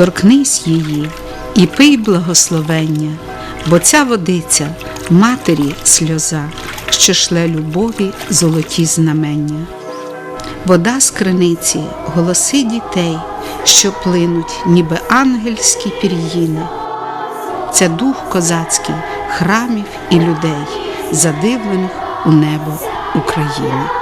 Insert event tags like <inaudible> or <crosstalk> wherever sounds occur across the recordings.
торкнись її і пий благословення, бо ця водиця матері сльоза, що шле любові золоті знамення. Вода з криниці, голоси дітей, що плинуть, ніби ангельські пір'їни. Це дух козацький храмів і людей, задивлених у небо України.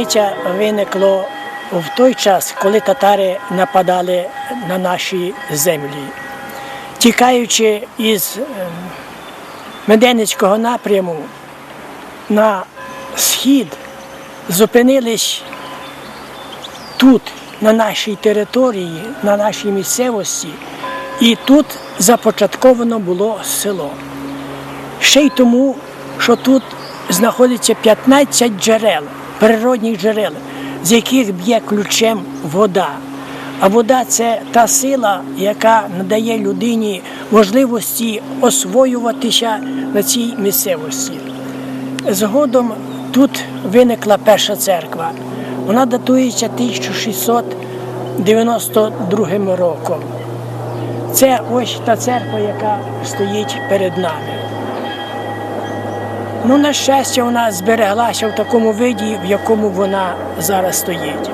Село Криниця виникло в той час, коли татари нападали на наші землі. Тікаючи із ем, Меденицького напряму на схід, зупинились тут, на нашій території, на нашій місцевості, і тут започатковано було село. Ще й тому, що тут знаходиться 15 джерел, природних джерел, з яких б'є ключем вода. А вода це та сила, яка надає людині можливості освоюватися на цій місцевості. Згодом тут виникла перша церква. Вона датується 1692 роком. Це ось та церква, яка стоїть перед нами. Ну, на щастя, вона збереглася в такому виді, в якому вона зараз стоїть.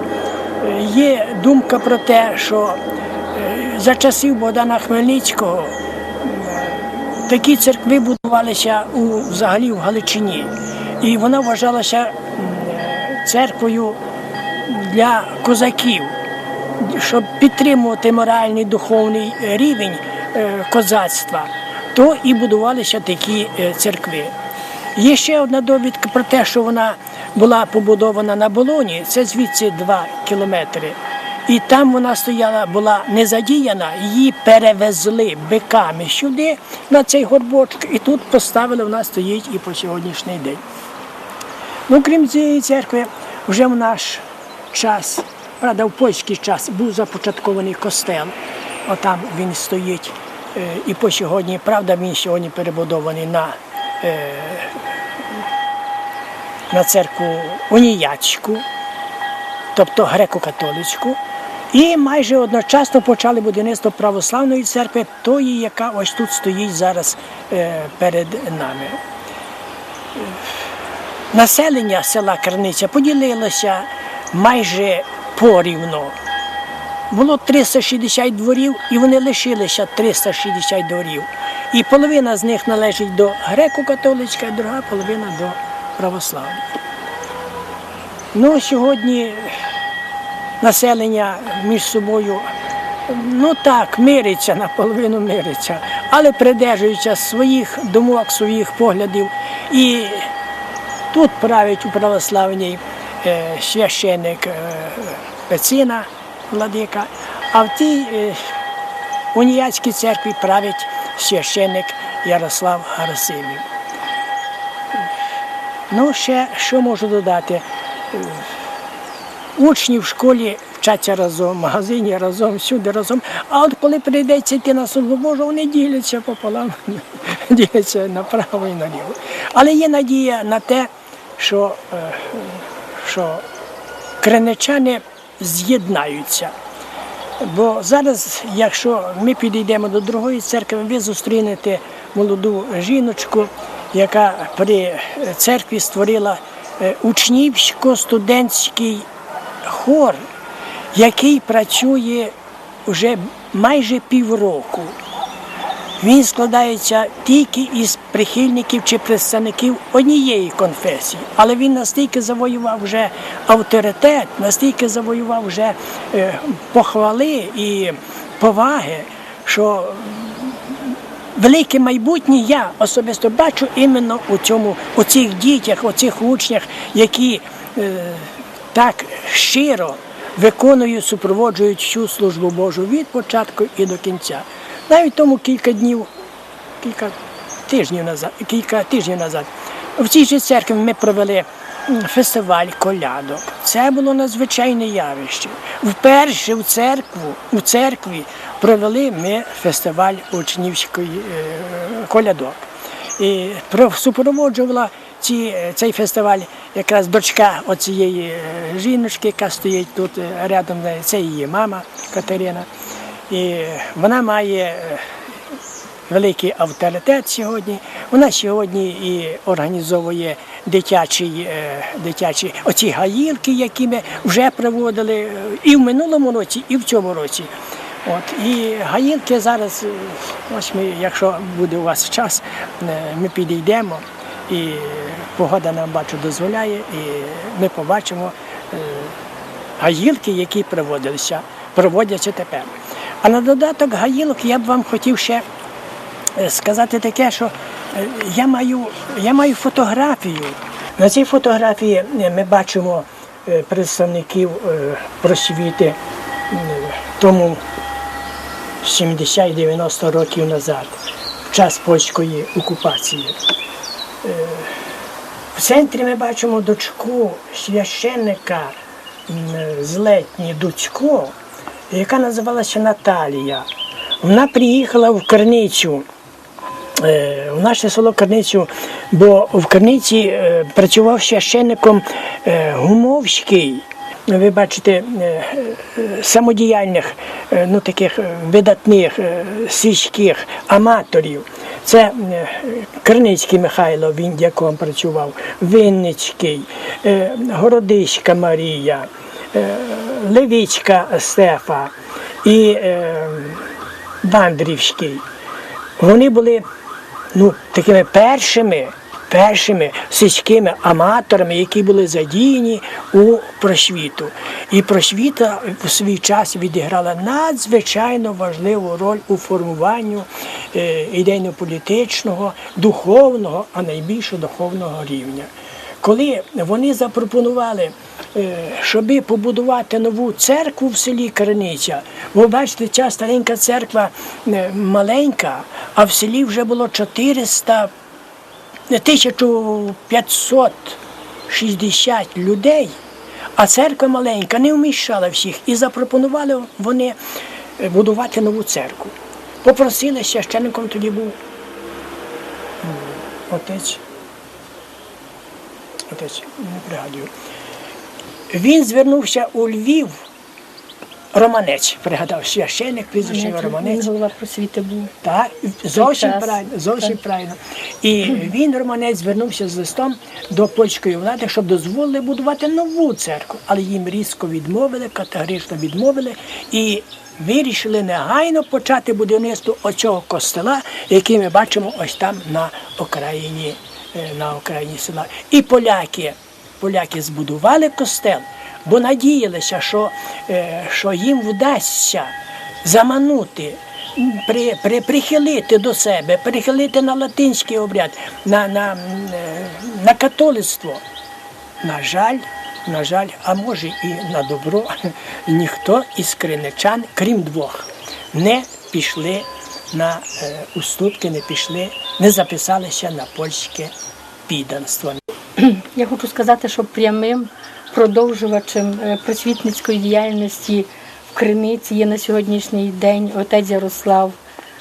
Є думка про те, що е, за часів Богдана Хмельницького такі церкви будувалися у, взагалі в Галичині. І вона вважалася церквою для козаків, щоб підтримувати моральний духовний рівень е, козацтва, то і будувалися такі е, церкви. Є ще одна довідка про те, що вона була побудована на болоні, це звідси 2 кілометри. І там вона стояла, була не задіяна, її перевезли биками сюди, на цей горбочок, і тут поставили, вона стоїть і по сьогоднішній день. Ну, крім цієї церкви, вже в наш час, правда, в польський час був започаткований костел. Отам він стоїть. Е, І по сьогодні, правда, він сьогодні перебудований на, на церкву уніячку, тобто греко-католицьку. І майже одночасно почали будівництво православної церкви, тої, яка ось тут стоїть зараз е, перед нами. Населення села Криниця поділилося майже порівно. Було 360 дворів, і вони лишилися 360 дворів. І половина з них належить до греко-католицька, а друга половина до православної. Ну, сьогодні населення між собою, ну так, мириться, наполовину мириться, але придержується своїх думок, своїх поглядів. І тут править у православній е, священник е, Пецина, владика, а в тій е, уніяцькій церкві править священник Ярослав Гарасимів. Ну, ще що можу додати? Учні в школі вчаться разом, в магазині разом, всюди разом. А от коли прийдеться йти на службу Божу, вони діляться пополам, <laughs> діляться направо і наліво. Але є надія на те, що, е, що криничани з'єднаються. Бо зараз, якщо ми підійдемо до другої церкви, ви зустрінете молоду жіночку, яка при церкві створила е, учнівсько-студентський хор, який працює вже майже півроку. Він складається тільки із прихильників чи представників однієї конфесії, але він настільки завоював вже авторитет, настільки завоював вже е, похвали і поваги, що велике майбутнє я особисто бачу іменно у цьому, у цих дітях, у цих учнях, які е, так щиро виконують, супроводжують всю службу Божу від початку і до кінця. Навіть тому кілька днів, кілька тижнів назад, кілька тижнів назад. В цій же церкві ми провели фестиваль колядок. Це було надзвичайне явище. Вперше в церкву, у церкві провели ми фестиваль учнівської е, колядок. І супроводжувала ці, цей фестиваль якраз дочка оцієї е, жіночки, яка стоїть тут е, рядом, це її мама Катерина. І вона має е, великий авторитет сьогодні. Вона сьогодні і організовує дитячі, е, дитячі оці гаїлки, які ми вже проводили е, і в минулому році, і в цьому році. От, і гаїлки зараз, ось ми, якщо буде у вас час, ми підійдемо, і погода нам бачу дозволяє, і ми побачимо гаїлки, які проводилися, проводяться тепер. А на додаток гаїлок я б вам хотів ще е, сказати таке, що е, я маю, я маю фотографію. На цій фотографії е, ми бачимо представників просвіти тому 70-90 років назад, в час польської окупації. В центрі ми бачимо дочку священника з Летні Дуцько, яка називалася Наталія. Вона приїхала в Керницю, е, в наше село Керницю, бо в Керниці е, працював священником е, Гумовський. Ви бачите самодіяльних, ну таких видатних сільських аматорів. Це Керницький Михайло, він дяком працював, Винницький, Городиська Марія, Левицька Стефа і е, Бандрівський. Вони були ну, такими першими, першими сільськими аматорами, які були задіяні у просвіту. І просвіта в свій час відіграла надзвичайно важливу роль у формуванні е, ідейно-політичного, духовного, а найбільше духовного рівня. Коли вони запропонували, е, щоби побудувати нову церкву в селі Криниця, ви бачите, ця старенька церква е, маленька, а в селі вже було 400, 1560 людей, а церква маленька не вміщала всіх. І запропонували вони е, будувати нову церкву. Попросили священником тоді був отець отець, не пригадую. Він звернувся у Львів, Романець, пригадав, священник, прізвище його Він Романець. голова просвіти був. Так, зовсім час. правильно, зовсім Так. правильно. І він, Романець, звернувся з листом до польської влади, щоб дозволили будувати нову церкву. Але їм різко відмовили, категорично відмовили і вирішили негайно почати будівництво оцього костела, який ми бачимо ось там на окраїні, е, на окраїні села. І поляки, поляки збудували костел, бо надіялися, що, е, що їм вдасться заманути, при, при, прихилити до себе, прихилити на латинський обряд, на, на, е, на католицтво. На жаль, на жаль, а може і на добро, <laughs> ніхто із криничан, крім двох, не пішли на е, уступки, не пішли, не записалися на польське підданство. Я хочу сказати, що прямим продовжувачем е, просвітницької діяльності в Криниці є на сьогоднішній день отець Ярослав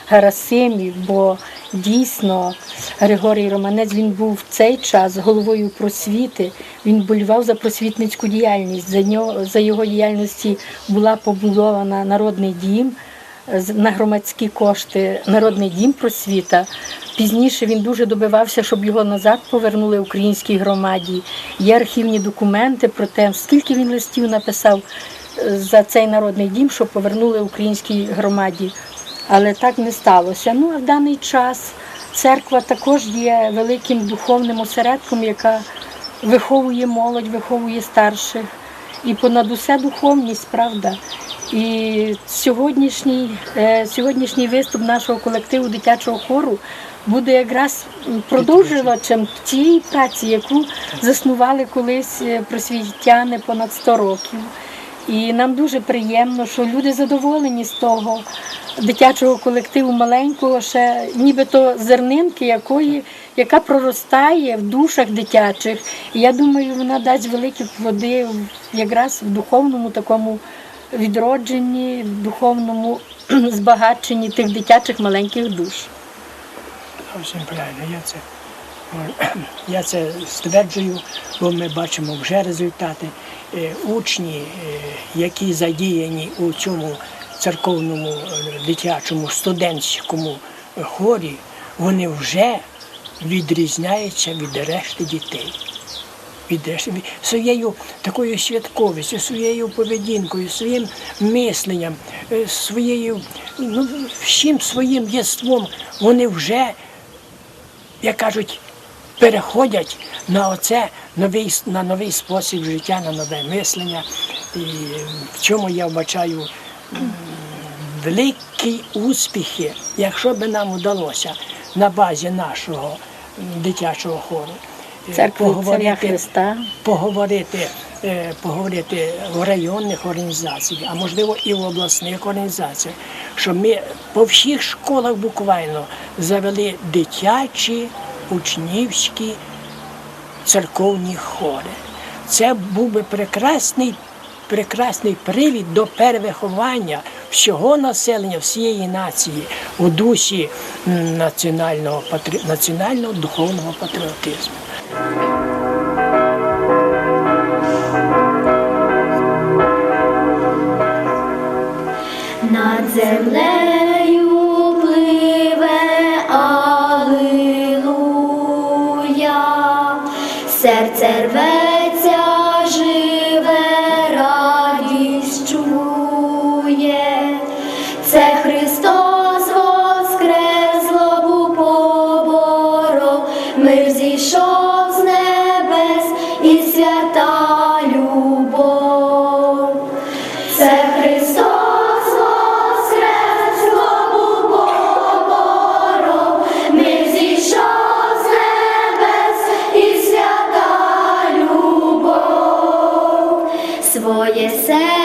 Герасимів, бо Дійсно, Григорій Романець він був в цей час головою просвіти. Він болював за просвітницьку діяльність. За нього за його діяльності була побудована народний дім на громадські кошти. Народний дім просвіта. Пізніше він дуже добивався, щоб його назад повернули українській громаді. Є архівні документи про те, скільки він листів написав е, за цей народний дім, щоб повернули українській громаді. Але так не сталося. Ну а в даний час церква також є великим духовним осередком, яка виховує молодь, виховує старших. І понад усе духовність, правда. І сьогоднішній, е, сьогоднішній виступ нашого колективу дитячого хору буде якраз продовжувачем тієї праці, яку заснували колись е, просвітяни понад 100 років. І нам дуже приємно, що люди задоволені з того дитячого колективу маленького, ще нібито зернинки, якої, яка проростає в душах дитячих. І я думаю, вона дасть великі плоди якраз в духовному такому відродженні, духовному <clears throat> збагаченні тих дитячих маленьких душ. Зовсім правильно. Я це, <clears throat> я це стверджую, бо ми бачимо вже результати. Е, Учні, е, які задіяні у цьому церковному е, дитячому студентському хорі, вони вже відрізняються від решти дітей. Від решти- своєю такою святковістю, своєю поведінкою, своїм мисленням, е, своєю, ну, всім своїм єством вони вже як кажуть, переходять на оце новий, на новий спосіб життя, на нове мислення. І в чому я вбачаю великі успіхи, якщо би нам вдалося на базі нашого дитячого хору Церкви Царя Христа. поговорити, е, поговорити в районних організаціях, а можливо і в обласних організаціях, щоб ми по всіх школах буквально завели дитячі, учнівські, церковні хори. Це був би прекрасний, прекрасний привід до перевиховання всього населення, всієї нації у дусі національного, національного духовного патріотизму. Над землею своє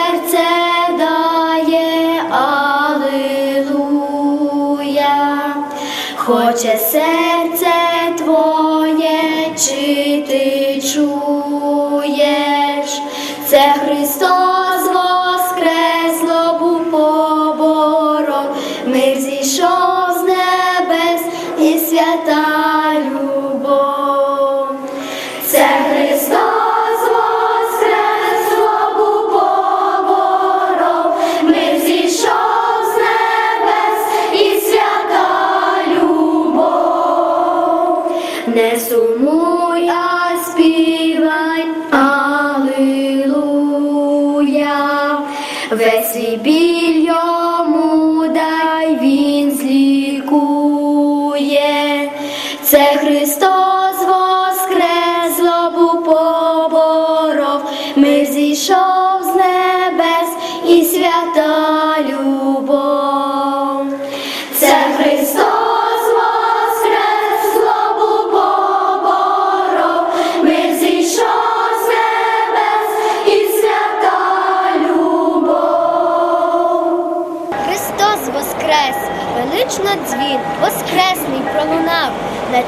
біль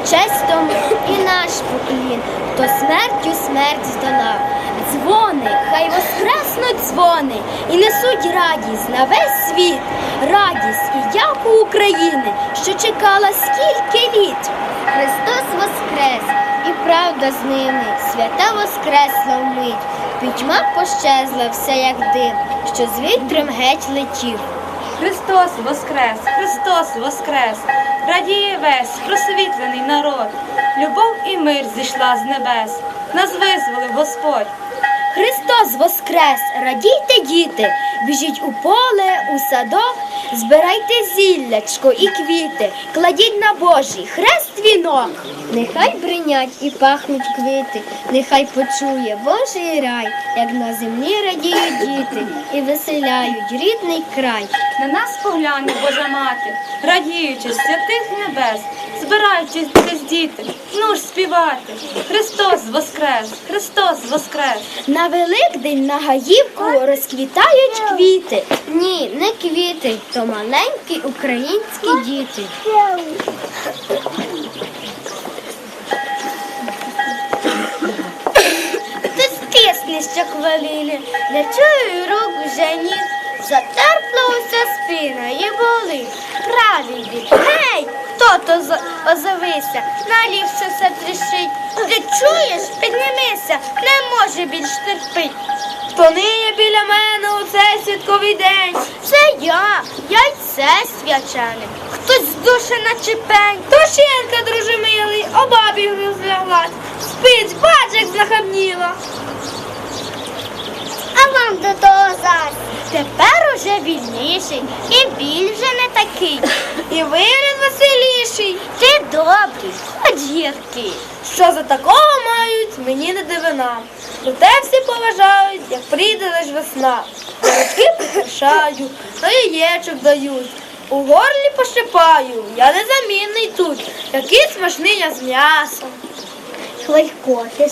честь і наш поклін, хто смертю смерть здолав. Дзвони, хай воскреснуть дзвони і несуть радість на весь світ. Радість і дяку України, що чекала скільки літ. Христос воскрес, і правда з ними, свята воскресла вмить. Пітьма пощезла все, як дим, що з вітром геть летів. Христос Воскрес! Христос Воскрес! Радіє весь просвітлений народ. Любов і мир зійшла з небес. Нас визволив Господь. Христос воскрес! Радійте, діти! Біжіть у поле, у садок, збирайте зіллячко і квіти, кладіть на Божий хрест вінок. Нехай бринять і пахнуть квіти, нехай почує Божий рай, як на землі радіють діти і веселяють рідний край. На нас погляне Божа мати, радіючи святих небес, збираючись десь діти, ну ж співати. Христос Воскрес! Христос Воскрес! На Великдень на гаївку розквітають квіти. Ні, не квіти, то маленькі українські діти. Ти стисни, що хвилини, не чую рук уже ніг. Затерпла уся спина і болить. Правий бік. Гей, хто то за- озовися, налівся все трішить. Ти чуєш, піднімися, не може більш терпить. Хто ниє біля мене у цей святковий день? Це я, яйце свячене. Хтось здуше наче пень. Тошенка, друже милий, о бабі розляглась. Спить, бач, як знахабніла. А вам до того зараз. Тепер уже вільніший, і біль вже не такий, і вигляд веселіший. Ти добрий, хоч гіркий. Що за такого мають, мені не дивина. Проте всі поважають, як прийде лиш весна. Рочки прикрашаю, на яєчок дають. У горлі пошипаю, я незамінний тут, який смачний я з м'ясом. Хвалько, ти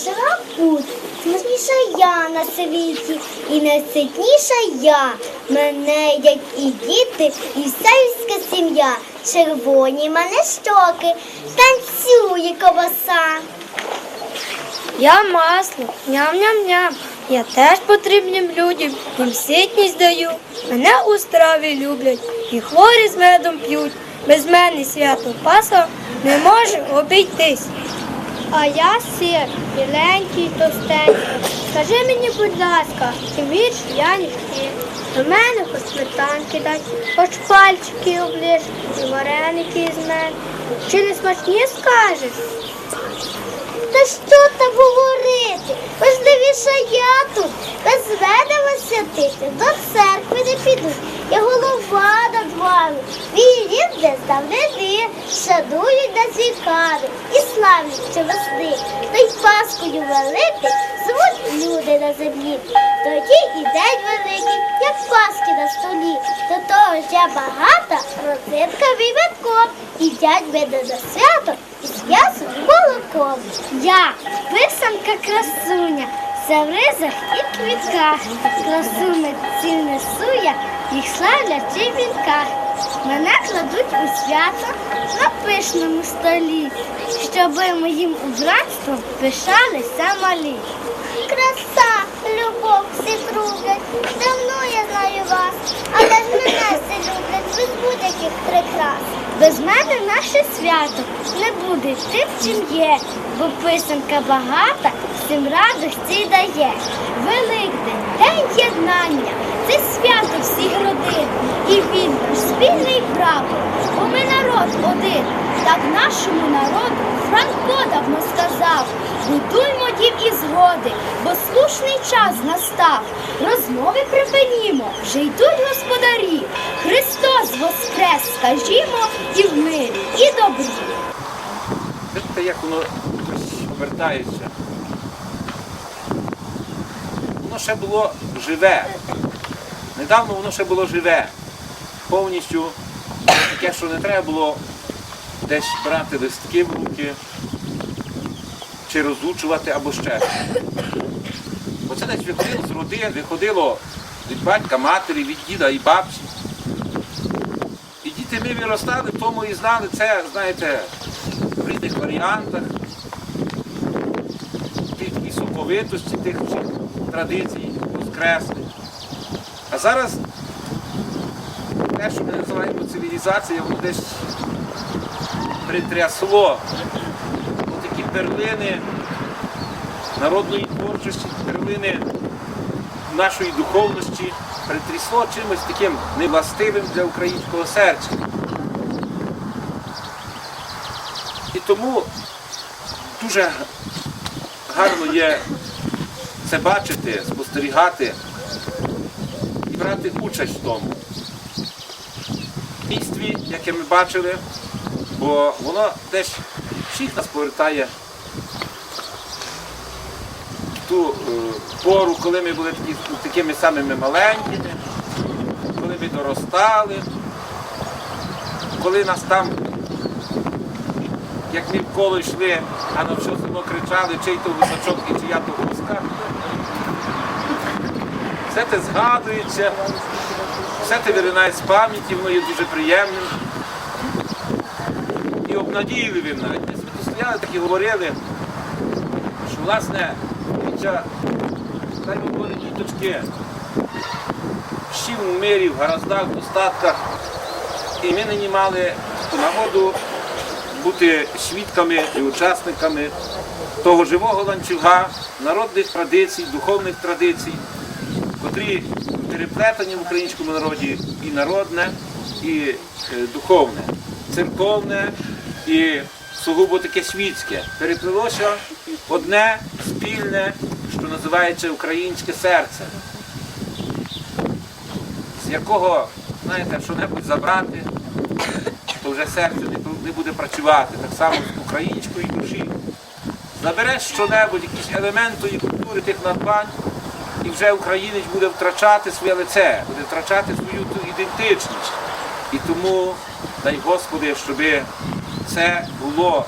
путь, смачніша я на світі, і найситніша я. Мене, як і діти, і вся сім'я. Червоні мене щоки, танцює коваса. Я масло, ням-ням-ням. Я теж потрібним людям, їм ситність даю. Мене у страві люблять, і хворі з медом п'ють. Без мене свято Пасха не може обійтись. А я сир, біленький, товстенький. Скажи мені, будь ласка, чи вірш я ніхти. До мене хоч сметанки дай, хоч пальчики оближ, і вареники з мене. Чи не смачні скажеш? Та що там говорити? Важливіше я тут, без ведева святити, до церкви не піду. Я голова над вами, мій рід де здавнини, шанують на звікари і славлять що весни. Та й Паскою великий звуть люди на землі. Тоді і день великий, як Паски на столі. До того ж я багата, родинками і метком. Їдять мене на свято і з молоком. Я писанка красуня, все в ризах і квітках. Красу ці несу я, їх славлять і вінках. Мене кладуть у свято на пишному столі, щоби моїм убранством пишалися малі. Краса, любов, всі круглять, давно я знаю вас, але ж мене все люблять без будь-яких прикрас. Без мене наше свято не буде тим, чим є, бо писанка багата всім радості дає. Великдень, день єднання, це свято всіх родин, і він наш спільний прапор, бо ми народ один. Так нашому народу Франко давно сказав, будуймо дім і згоди, бо слушний час настав. Розмови припинімо, вже йдуть господарі. Христос воскрес, скажімо, і в мирі, і добрі. Бачите, як воно якось вертається. Воно ще було живе. Недавно воно ще було живе. Повністю таке, що не треба було десь брати листки в руки чи розучувати або ще. Бо це десь виходило з родин, виходило від батька, матері, від діда і бабці. І діти ми виростали, тому і знали це, знаєте, в різних варіантах, тих і соковитості тих традицій, воскреслих. А зараз те, що ми називаємо цивілізація, воно десь притрясло такі перлини народної творчості, перлини нашої духовності притрясло чимось таким невластивим для українського серця. І тому дуже гарно є це бачити, спостерігати і брати участь в тому дійстві, яке ми бачили, бо воно десь всіх нас повертає в ту е, пору, коли ми були такі, такими самими маленькими, коли ми доростали, коли нас там, як ми коло йшли, а на все село кричали, чий то височок і чия то гуска. Все це згадується, все це виринає з пам'яті, воно є дуже приємним і обнадійливим навіть. Ми стояли так говорили, що власне ця дай Бог діточки всі в мирі, в гараздах, в достатках. І ми нині мали нагоду бути свідками і учасниками того живого ланцюга народних традицій, духовних традицій, котрі переплетені в українському народі і народне, і е, духовне, церковне і сугубо таке світське. Переплилося одне спільне, що називається українське серце, з якого, знаєте, що-небудь забрати, то вже серце не буде працювати, так само з української душі. Забереш що-небудь, якісь елементи і культури тих надбань, і вже українець буде втрачати своє лице, буде втрачати свою ідентичність. І тому, дай Господи, щоб це було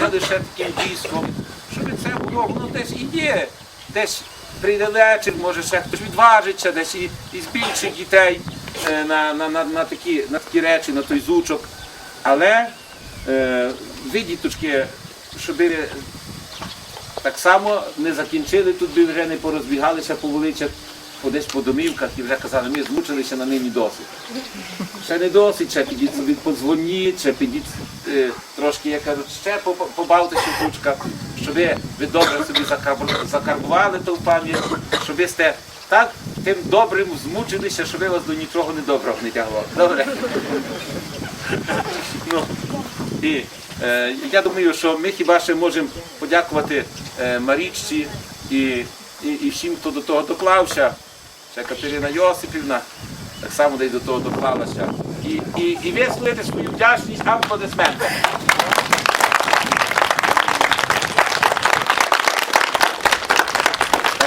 не лише таким дійством, щоб це було, воно десь і є, десь прийде вечір, може ще хтось відважиться, десь і, і збільшить дітей е, на, на, на, на, такі, на такі речі, на той зучок. Але е, ви, діточки, щоб так само не закінчили, тут би вже не порозбігалися по вулицях, десь по домівках і вже казали, ми змучилися на нині досить. Ще не досить, ще підіть собі подзвоніть, ще підіть е, трошки, як кажуть, ще побавтеся в кучках, щоб ви, ви добре собі закарб- закарбували ту пам'ять, щоб ви сте так тим добрим змучилися, щоб вас до нічого недоброго не тягло. Добре? ну, і е, я думаю, що ми хіба ще можемо подякувати е, Марічці і, і, і всім, хто до того доклався. Ще Катерина Йосипівна так само десь до того доклалася. І, і, і висловити свою вдячність аплодисментами.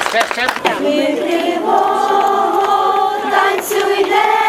Ще, ще. Танцюйдемо,